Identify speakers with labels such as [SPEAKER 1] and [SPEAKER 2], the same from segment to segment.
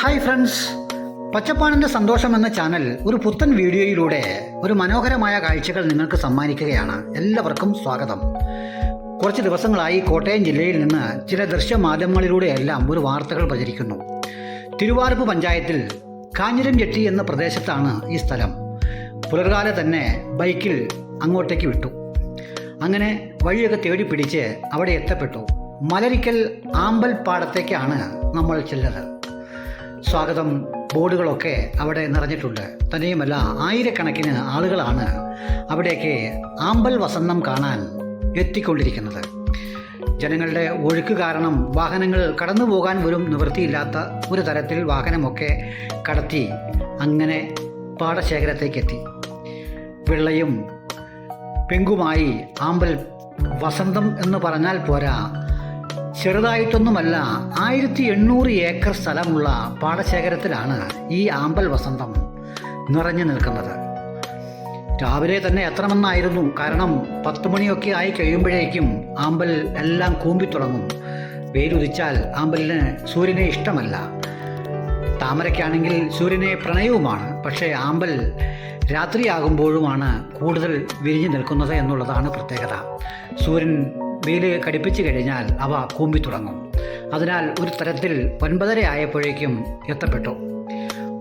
[SPEAKER 1] Hi friends പച്ചപ്പാണിന്റെ സന്തോഷം എന്ന channel ഒരു പുത്തൻ വീഡിയോയിലൂടെ ഒരു മനോഹരമായ കാഴ്ചകൾ നിങ്ങൾക്ക് സമ്മാനിക്കുകയാണ്. എല്ലാവർക്കും സ്വാഗതം. കുറച്ച് ദിവസങ്ങളായി കോട്ടയം ജില്ലയിൽ നിന്ന് ചില ദൃശ്യമാധ്യമങ്ങളിലൂടെയെല്ലാം ഒരു വാർത്തകൾ പ്രചരിക്കുന്നു. തിരുവാർപ്പ് പഞ്ചായത്തിൽ കാഞ്ഞിരം ജെട്ടി എന്ന പ്രദേശത്താണ് ഈ സ്ഥലം. പുലർകാലെ തന്നെ ബൈക്കിൽ അങ്ങോട്ടേക്ക് വിട്ടു. അങ്ങനെ വഴിയൊക്കെ തേടി പിടിച്ച് അവിടെ എത്തപ്പെട്ടു. മലരിക്കൽ ആമ്പൽ പാടത്തേക്കാണ് നമ്മൾ ചെല്ലത് സ്വാഗതം. ബോർഡുകളൊക്കെ അവിടെ നിറഞ്ഞിട്ടുണ്ട്. തന്നെയുമല്ല ആയിരക്കണക്കിന് ആളുകളാണ് അവിടേക്ക് ആമ്പൽ വസന്തം കാണാൻ എത്തിക്കൊണ്ടിരിക്കുന്നത്. ജനങ്ങളുടെ ഒഴുക്ക് കാരണം വാഹനങ്ങൾ കടന്നു പോകാൻ പോലും നിവൃത്തിയില്ലാത്ത ഒരു തരത്തിൽ വാഹനമൊക്കെ കടത്തി അങ്ങനെ പാടശേഖരത്തേക്കെത്തി വെള്ളയും പെങ്കുമായി ആമ്പൽ വസന്തം എന്ന് പറഞ്ഞാൽ പോരാ ചെറുതായിട്ടൊന്നുമല്ല ആയിരത്തി എണ്ണൂറ് ഏക്കർ സ്ഥലമുള്ള പാടശേഖരത്തിലാണ് ഈ ആമ്പൽ വസന്തം നിറഞ്ഞു നിൽക്കുന്നത്. രാവിലെ തന്നെ എത്തണമെന്നായിരുന്നു. കാരണം പത്ത് മണിയൊക്കെ ആയി കഴിയുമ്പോഴേക്കും ആമ്പൽ എല്ലാം കൂമ്പി തുടങ്ങും. വെയിലുദിച്ചാൽ ആമ്പലിന് സൂര്യനെ ഇഷ്ടമല്ല. താമരയ്ക്കാണെങ്കിൽ സൂര്യനെ പ്രണയവുമാണ്. പക്ഷേ ആമ്പൽ രാത്രിയാകുമ്പോഴുമാണ് കൂടുതൽ വിരിഞ്ഞു നിൽക്കുന്നത് എന്നുള്ളതാണ് പ്രത്യേകത. സൂര്യൻ വെയിൽ കടിപ്പിച്ചു കഴിഞ്ഞാൽ അവ കൂമ്പി തുടങ്ങും. അതിനാൽ ഒരു തരത്തിൽ ഒൻപതര ആയപ്പോഴേക്കും എത്തപ്പെട്ടു.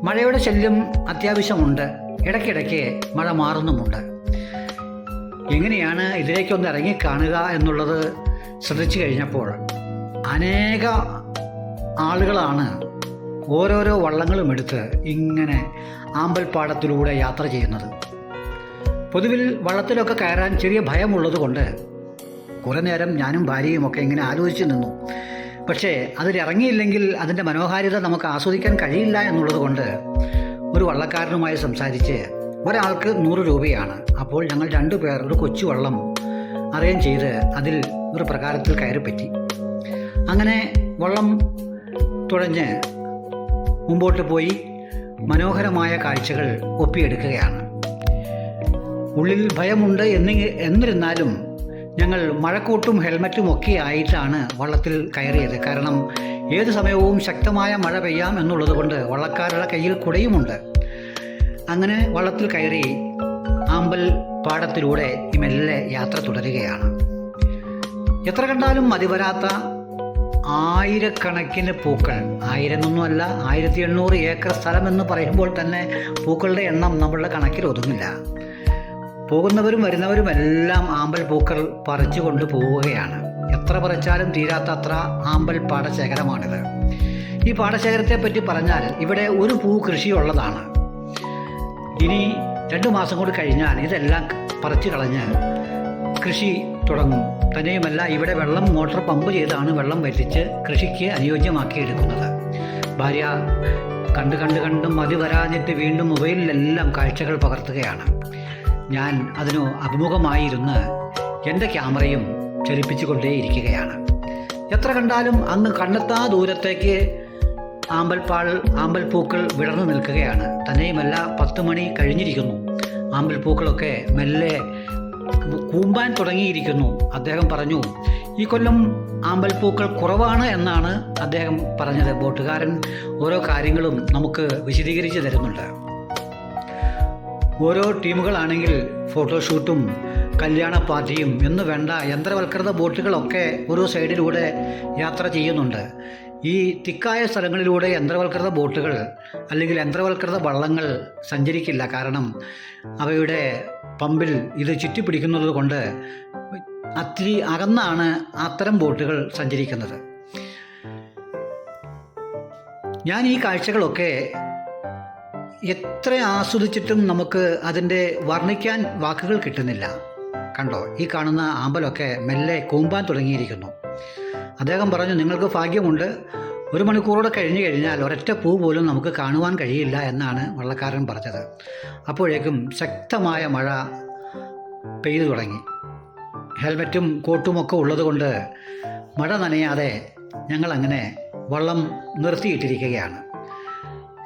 [SPEAKER 1] മഴയുടെ ശല്യം അത്യാവശ്യമുണ്ട്. ഇടയ്ക്കിടയ്ക്ക് മഴ മാറുന്നുമുണ്ട്. എങ്ങനെയാണ് ഇതിലേക്കൊന്ന് ഇറങ്ങിക്കാണുക എന്നുള്ളത് ശ്രദ്ധിച്ചു കഴിഞ്ഞപ്പോൾ അനേക ആളുകളാണ് ഓരോരോ വള്ളങ്ങളും എടുത്ത് ഇങ്ങനെ ആമ്പൽപ്പാടത്തിലൂടെ യാത്ര ചെയ്യുന്നത്. പൊതുവിൽ വള്ളത്തിലൊക്കെ കയറാൻ ചെറിയ ഭയമുള്ളത് കൊണ്ട് കുറേ നേരം ഞാനും ഭാര്യയും ഒക്കെ ഇങ്ങനെ ആലോചിച്ച് നിന്നു. പക്ഷേ അതിലിറങ്ങിയില്ലെങ്കിൽ അതിന്റെ മനോഹാരിത നമുക്ക് ആസ്വദിക്കാൻ കഴിയില്ല എന്നുള്ളത് കൊണ്ട് ഒരു വള്ളക്കാരനുമായി സംസാരിച്ച് ഒരാൾക്ക് നൂറ് രൂപയാണ്. അപ്പോൾ ഞങ്ങൾ രണ്ടു പേർ ഒരു കൊച്ചു വള്ളം അറേഞ്ച് ചെയ്ത് അതിൽ ഒരു പ്രകാരത്തിൽ കയറിപ്പറ്റി അങ്ങനെ വള്ളം തുഴഞ്ഞ് മുമ്പോട്ട് പോയി മനോഹരമായ കാഴ്ചകൾ ഒപ്പിയെടുക്കുകയാണ്. ഉള്ളിൽ ഭയമുണ്ട് എന്നി എന്നിരുന്നാലും ഞങ്ങൾ മഴക്കൂട്ടും ഹെൽമറ്റും ഒക്കെ ആയിട്ടാണ് വള്ളത്തിൽ കയറിയത്. കാരണം ഏത് സമയവും ശക്തമായ മഴ പെയ്യാം എന്നുള്ളത് കൊണ്ട് വള്ളക്കാരുടെ കയ്യിൽ കുടയുമുണ്ട്. അങ്ങനെ വള്ളത്തിൽ കയറി ആമ്പൽ പാടത്തിലൂടെ മെല്ലെ യാത്ര തുടരുകയാണ്. എത്ര കണ്ടാലും മതിവരാത്ത ആയിരക്കണക്കിന് പൂക്കൾ. ആയിരമൊന്നുമല്ല ആയിരത്തി എണ്ണൂറ് ഏക്കർ സ്ഥലം എന്ന് പറയുമ്പോൾ തന്നെ പൂക്കളുടെ എണ്ണം നമ്മളുടെ കണക്കിൽ ഒതുങ്ങില്ല. പോകുന്നവരും വരുന്നവരും എല്ലാം ആമ്പൽ പൂക്കൾ പറിച്ചു കൊണ്ട് പോവുകയാണ്. എത്ര പറിച്ചാലും തീരാത്തത്ര ആമ്പൽ പാടശേഖരമാണിത്. ഈ പാടശേഖരത്തെ പറ്റി പറഞ്ഞാൽ ഇവിടെ ഒരു പൂ കൃഷിയുള്ളതാണ്. ഇനി രണ്ടു മാസം കൂടി കഴിഞ്ഞാൽ ഇതെല്ലാം പറിച്ചു കളഞ്ഞ് കൃഷി തുടങ്ങും. തന്നെയുമല്ല ഇവിടെ വെള്ളം മോട്ടോർ പമ്പ് ചെയ്താണ് വെള്ളം വറ്റിച്ച് കൃഷിക്ക് അനുയോജ്യമാക്കി എടുക്കുന്നത്. ഭാര്യ കണ്ട് കണ്ട് കണ്ട് മതി വരാഞ്ഞിട്ട് വീണ്ടും മൊബൈലിലെല്ലാം കാഴ്ചകൾ പകർത്തുകയാണ്. ഞാൻ അതിനു അഭിമുഖമായിരുന്ന് എന്റെ ക്യാമറയും ചലിപ്പിച്ചുകൊണ്ടേയിരിക്കുകയാണ്. എത്ര കണ്ടാലും അങ്ങ് കണ്ണെത്താ ദൂരത്തേക്ക് ആമ്പൽപ്പാൾ ആമ്പൽപ്പൂക്കൾ വിടർന്നു നിൽക്കുകയാണ്. തന്നെയുമല്ല പത്ത് മണി കഴിഞ്ഞിരിക്കുന്നു. ആമ്പൽപ്പൂക്കളൊക്കെ മെല്ലെ കൂമ്പാൻ തുടങ്ങിയിരിക്കുന്നു. അദ്ദേഹം പറഞ്ഞു ഈ കൊല്ലം ആമ്പൽപ്പൂക്കൾ കുറവാണ് എന്നാണ് അദ്ദേഹം പറഞ്ഞത്. ബോട്ടുകാരൻ ഓരോ കാര്യങ്ങളും നമുക്ക് വിശദീകരിച്ച് തരുന്നുണ്ട്. ഓരോ ടീമുകളാണെങ്കിൽ ഫോട്ടോഷൂട്ടും കല്യാണ പാർട്ടിയും എന്ന് വേണ്ട യന്ത്രവൽകൃത ബോട്ടുകളൊക്കെ ഓരോ സൈഡിലൂടെ യാത്ര ചെയ്യുന്നുണ്ട്. ഈ തിക്കായ സ്ഥലങ്ങളിലൂടെ യന്ത്രവൽകൃത ബോട്ടുകൾ അല്ലെങ്കിൽ യന്ത്രവൽകൃത വള്ളങ്ങൾ സഞ്ചരിക്കില്ല. കാരണം അവയുടെ പമ്പിൽ ഇത് ചുറ്റിപ്പിടിക്കുന്നത് കൊണ്ട് അത്തിരി അകന്നാണ് അത്തരം ബോട്ടുകൾ സഞ്ചരിക്കുന്നത്. ഞാൻ ഈ കാഴ്ചകളൊക്കെ എത്ര ആസ്വദിച്ചിട്ടും നമുക്ക് അതിന്റെ വർണിക്കാൻ വാക്കുകൾ കിട്ടുന്നില്ല. കണ്ടോ ഈ കാണുന്ന ആമ്പലൊക്കെ മെല്ലെ കൂമ്പാൻ തുടങ്ങിയിരിക്കുന്നു. അദ്ദേഹം പറഞ്ഞു നിങ്ങൾക്ക് ഭാഗ്യമുണ്ട്. ഒരു മണിക്കൂറോടെ കഴിഞ്ഞു കഴിഞ്ഞാൽ ഒരൊറ്റ പൂ പോലും നമുക്ക് കാണുവാൻ കഴിയില്ല എന്നാണ് വള്ളക്കാരൻ പറഞ്ഞത്. അപ്പോഴേക്കും ശക്തമായ മഴ പെയ്തു തുടങ്ങി. ഹെൽമറ്റും കോട്ടുമൊക്കെ ഉള്ളതുകൊണ്ട് മഴ നനയാതെ ഞങ്ങളങ്ങനെ വള്ളം നിർത്തിയിട്ടിരിക്കുകയാണ്.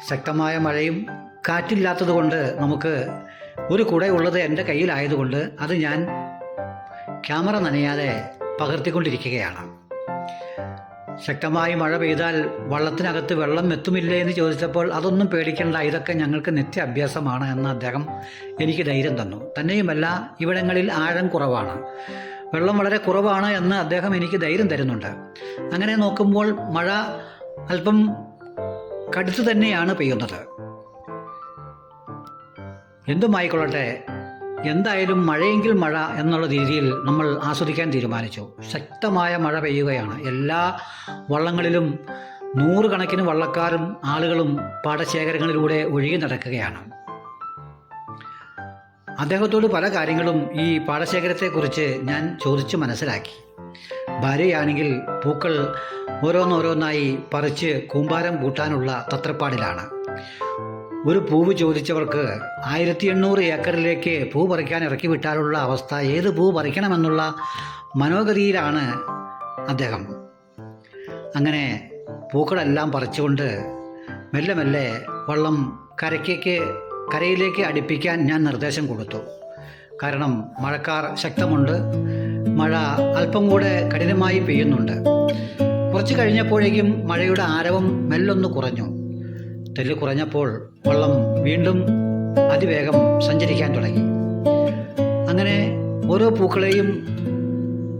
[SPEAKER 1] ശക്തമായ മഴയും കാറ്റില്ലാത്തതുകൊണ്ട് നമുക്ക് ഒരു കുട ഉള്ളത് എന്റെ കയ്യിലായതുകൊണ്ട് അത് ഞാൻ ക്യാമറ നനയാതെ പകർത്തിക്കൊണ്ടിരിക്കുകയാണ്. ശക്തമായി മഴ പെയ്താൽ വള്ളത്തിനകത്ത് വെള്ളം എത്തുമില്ലേ എന്ന് ചോദിച്ചപ്പോൾ അതൊന്നും പേടിക്കേണ്ട ഇതൊക്കെ ഞങ്ങൾക്ക് നിത്യ അഭ്യാസമാണ് എന്ന് അദ്ദേഹം എനിക്ക് ധൈര്യം തന്നു. തന്നെയുമല്ല ഇവിടങ്ങളിൽ ആഴം കുറവാണ്. വെള്ളം വളരെ കുറവാണ് എന്ന് അദ്ദേഹം എനിക്ക് ധൈര്യം തരുന്നുണ്ട്. അങ്ങനെ നോക്കുമ്പോൾ മഴ അല്പം കടുത്തു തന്നെയാണ് പെയ്യുന്നത്. എന്തുമായിക്കൊള്ളട്ടെ എന്തായാലും മഴയെങ്കിൽ മഴ എന്നുള്ള രീതിയിൽ നമ്മൾ ആസ്വദിക്കാൻ തീരുമാനിച്ചു. ശക്തമായ മഴ പെയ്യുകയാണ്. എല്ലാ വള്ളങ്ങളിലും നൂറുകണക്കിന് വള്ളക്കാരും ആളുകളും പാടശേഖരങ്ങളിലൂടെ ഒഴുകി നടക്കുകയാണ്. അദ്ദേഹത്തോട് പല കാര്യങ്ങളും ഈ പാടശേഖരത്തെക്കുറിച്ച് ഞാൻ ചോദിച്ചു മനസ്സിലാക്കി. ഭാര്യയാണെങ്കിൽ പൂക്കൾ ഓരോന്നോരോന്നായി പറിച്ച് കൂമ്പാരം കൂട്ടാനുള്ള തത്രപ്പാടിലാണ്. ഒരു പൂവ് ചോദിച്ചവർക്ക് ആയിരത്തി എണ്ണൂറ് ഏക്കറിലേക്ക് പൂ പറിക്കാൻ ഇറക്കി വിട്ടാലുള്ള അവസ്ഥ ഏത് പൂ പറിക്കണമെന്നുള്ള മനോഗതിയിലാണ് അദ്ദേഹം. അങ്ങനെ പൂക്കളെല്ലാം പറിച്ചുകൊണ്ട് മെല്ലെ മെല്ലെ വള്ളം കരയ്ക്കേക്ക് കരയിലേക്ക് അടുപ്പിക്കാൻ ഞാൻ നിർദ്ദേശം കൊടുത്തു. കാരണം മഴക്കാർ ശക്തമുണ്ട് മഴ അല്പം കൂടെ കഠിനമായി പെയ്യുന്നുണ്ട്. കുറച്ച് കഴിഞ്ഞപ്പോഴേക്കും മഴയുടെ ആരവം മെല്ലൊന്ന് കുറഞ്ഞു. തെല്ല് കുറഞ്ഞപ്പോൾ വള്ളം വീണ്ടും അതിവേഗം സഞ്ചരിക്കാൻ തുടങ്ങി. അങ്ങനെ ഓരോ പൂക്കളെയും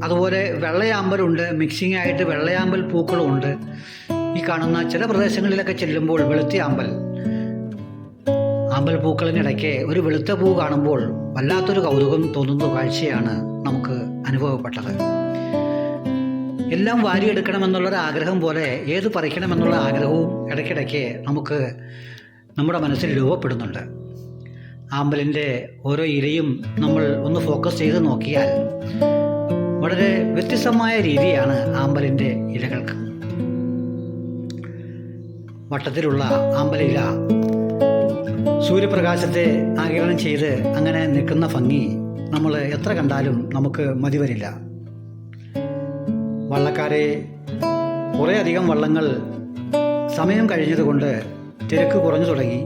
[SPEAKER 1] അതുപോലെ വെള്ളയാമ്പലുണ്ട് മിക്സിംഗ് ആയിട്ട് വെള്ളയാമ്പൽ പൂക്കളും ഉണ്ട് ഈ കാണുന്ന ചില പ്രദേശങ്ങളിലൊക്കെ ചെല്ലുമ്പോൾ വെളുത്തിയാമ്പൽ ആമ്പൽ പൂക്കളിനിടയ്ക്ക് ഒരു വെളുത്ത പൂ കാണുമ്പോൾ വല്ലാത്തൊരു കൗതുകം തോന്നുന്ന കാഴ്ചയാണ് നമുക്ക് അനുഭവപ്പെട്ടത്. എല്ലാം വാരിയെടുക്കണമെന്നുള്ളൊരു ആഗ്രഹം പോലെ ഏത് പറിക്കണമെന്നുള്ള ആഗ്രഹവും ഇടയ്ക്കിടയ്ക്ക് നമുക്ക് നമ്മുടെ മനസ്സിൽ രൂപപ്പെടുന്നുണ്ട്. ആമ്പലിന്റെ ഓരോ ഇലയും നമ്മൾ ഒന്ന് ഫോക്കസ് ചെയ്ത് നോക്കിയാൽ വളരെ വ്യത്യസ്തമായ രീതിയാണ് ആമ്പലിന്റെ ഇലകൾക്ക് വട്ടത്തിലുള്ള ആമ്പലില സൂര്യപ്രകാശത്തെ ആകിരണം ചെയ്ത് അങ്ങനെ നിൽക്കുന്ന ഭംഗി നമ്മൾ എത്ര കണ്ടാലും നമുക്ക് മതി വരില്ല വള്ളക്കാരെ കുറേയധികം വള്ളങ്ങൾ സമയം കഴിഞ്ഞതുകൊണ്ട് തിരക്ക് കുറഞ്ഞു തുടങ്ങി.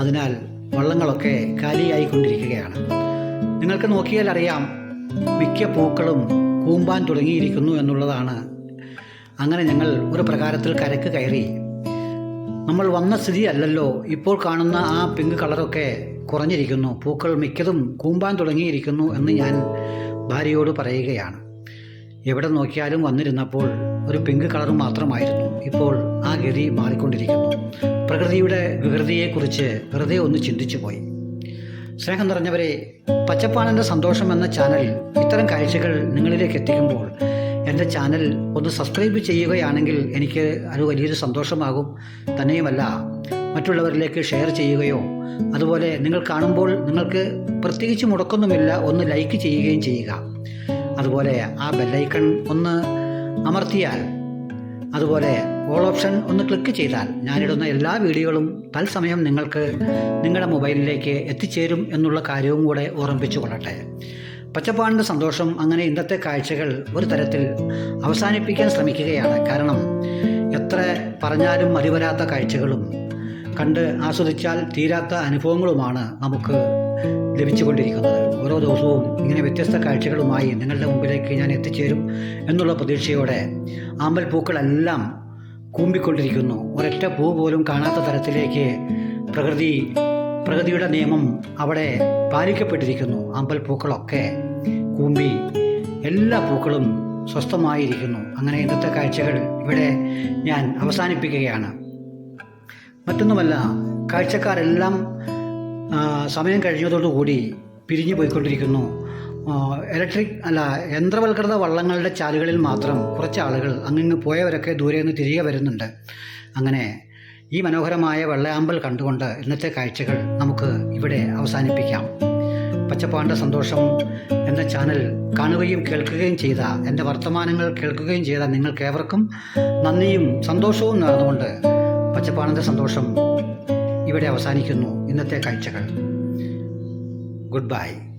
[SPEAKER 1] അതിനാൽ വള്ളങ്ങളൊക്കെ കാലിയായിക്കൊണ്ടിരിക്കുകയാണ്. നിങ്ങൾക്ക് നോക്കിയാൽ അറിയാം മിക്ക പൂക്കളും കൂമ്പാൻ തുടങ്ങിയിരിക്കുന്നു എന്നുള്ളതാണ്. അങ്ങനെ ഞങ്ങൾ ഒരു പ്രകാരത്തിൽ കരക്ക് കയറി. നമ്മൾ വന്ന സ്ഥിതി അല്ലല്ലോ ഇപ്പോൾ കാണുന്ന ആ പിങ്ക് കളറൊക്കെ കുറഞ്ഞിരിക്കുന്നു. പൂക്കൾ മിക്കതും കൂമ്പാൻ തുടങ്ങിയിരിക്കുന്നു എന്ന് ഞാൻ ഭാര്യയോട് പറയുകയാണ്. എവിടെ നോക്കിയാലും വന്നിരുന്നപ്പോൾ ഒരു പിങ്ക് കളർ മാത്രമായിരുന്നു. ഇപ്പോൾ ആ ഗതി മാറിക്കൊണ്ടിരിക്കുന്നു. പ്രകൃതിയുടെ വികൃതിയെക്കുറിച്ച് വെറുതെ ഒന്ന് ചിന്തിച്ചു പോയി. സ്നേഹം നിറഞ്ഞവരെ പച്ചപ്പാണന്റെ സന്തോഷം എന്ന ചാനൽ ഇത്തരം കാഴ്ചകൾ നിങ്ങളിലേക്ക് എത്തിക്കുമ്പോൾ എന്റെ ചാനൽ ഒന്ന് സബ്സ്ക്രൈബ് ചെയ്യുകയാണെങ്കിൽ എനിക്ക് അത് വലിയൊരു സന്തോഷമാകും. തന്നെയുമല്ല മറ്റുള്ളവരിലേക്ക് ഷെയർ ചെയ്യുകയോ അതുപോലെ നിങ്ങൾ കാണുമ്പോൾ നിങ്ങൾക്ക് പ്രത്യേകിച്ച് മുടക്കൊന്നുമില്ല ഒന്ന് ലൈക്ക് ചെയ്യുകയും ചെയ്യുക. അതുപോലെ ആ ബെല്ലൈക്കൺ ഒന്ന് അമർത്തിയാൽ അതുപോലെ ഓൾ ഓപ്ഷൻ ഒന്ന് ക്ലിക്ക് ചെയ്താൽ ഞാനിടുന്ന എല്ലാ വീഡിയോകളും തത്സമയം നിങ്ങൾക്ക് നിങ്ങളുടെ മൊബൈലിലേക്ക് എത്തിച്ചേരും എന്നുള്ള കാര്യവും കൂടെ ഓർമ്മിപ്പിച്ചു കൊള്ളട്ടെ. പച്ചപ്പാടിന്റെ സന്തോഷം അങ്ങനെ ഇന്നത്തെ കാഴ്ചകൾ ഒരു തരത്തിൽ അവസാനിപ്പിക്കാൻ ശ്രമിക്കുകയാണ്. കാരണം എത്ര പറഞ്ഞാലും മതിവരാത്ത കാഴ്ചകളും കണ്ട് ആസ്വദിച്ചാൽ തീരാത്ത അനുഭവങ്ങളുമാണ് നമുക്ക് ലഭിച്ചുകൊണ്ടിരിക്കുന്നത്. ഓരോ ദിവസവും ഇങ്ങനെ വ്യത്യസ്ത കാഴ്ചകളുമായി നിങ്ങളുടെ മുമ്പിലേക്ക് ഞാൻ എത്തിച്ചേരും എന്നുള്ള പ്രതീക്ഷയോടെ ആമ്പൽ പൂക്കളെല്ലാം കൂമ്പിക്കൊണ്ടിരിക്കുന്നു. ഒരൊറ്റ പൂ പോലും കാണാത്ത തരത്തിലേക്ക് പ്രകൃതി പ്രകൃതിയുടെ നിയമം അവിടെ പാലിക്കപ്പെട്ടിരിക്കുന്നു. ആമ്പൽ പൂക്കളൊക്കെ കൂമ്പി എല്ലാ പൂക്കളും സ്വസ്ഥമായിരിക്കുന്നു. അങ്ങനെ ഇന്നത്തെ കാഴ്ചകൾ ഇവിടെ ഞാൻ അവസാനിപ്പിക്കുകയാണ്. മറ്റൊന്നുമല്ല കാഴ്ചക്കാരെല്ലാം സമയം കഴിഞ്ഞതോടുകൂടി പിരിഞ്ഞു പോയിക്കൊണ്ടിരിക്കുന്നു. ഇലക്ട്രിക് അല്ല യന്ത്രവൽകൃത വള്ളങ്ങളുടെ ചാലുകളിൽ മാത്രം കുറച്ച് ആളുകൾ അങ്ങിങ്ങ് പോയവരൊക്കെ ദൂരെ നിന്ന് തിരികെ വരുന്നുണ്ട്. അങ്ങനെ ഈ മനോഹരമായ വെള്ളയാമ്പൽ കണ്ടുകൊണ്ട് ഇന്നത്തെ കാഴ്ചകൾ നമുക്ക് ഇവിടെ അവസാനിപ്പിക്കാം. പച്ചപ്പാണ്ട സന്തോഷം എന്ന ചാനൽ കാണുകയും കേൾക്കുകയും ചെയ്ത എന്റെ വർത്തമാനങ്ങൾ കേൾക്കുകയും ചെയ്ത നിങ്ങൾക്കേവർക്കും നന്ദിയും സന്തോഷവും നേർന്നുകൊണ്ട് പച്ചപ്പാണന്റെ സന്തോഷം ഇവിടെ അവസാനിക്കുന്നു ഇന്നത്തെ കാഴ്ചകൾ. Good bye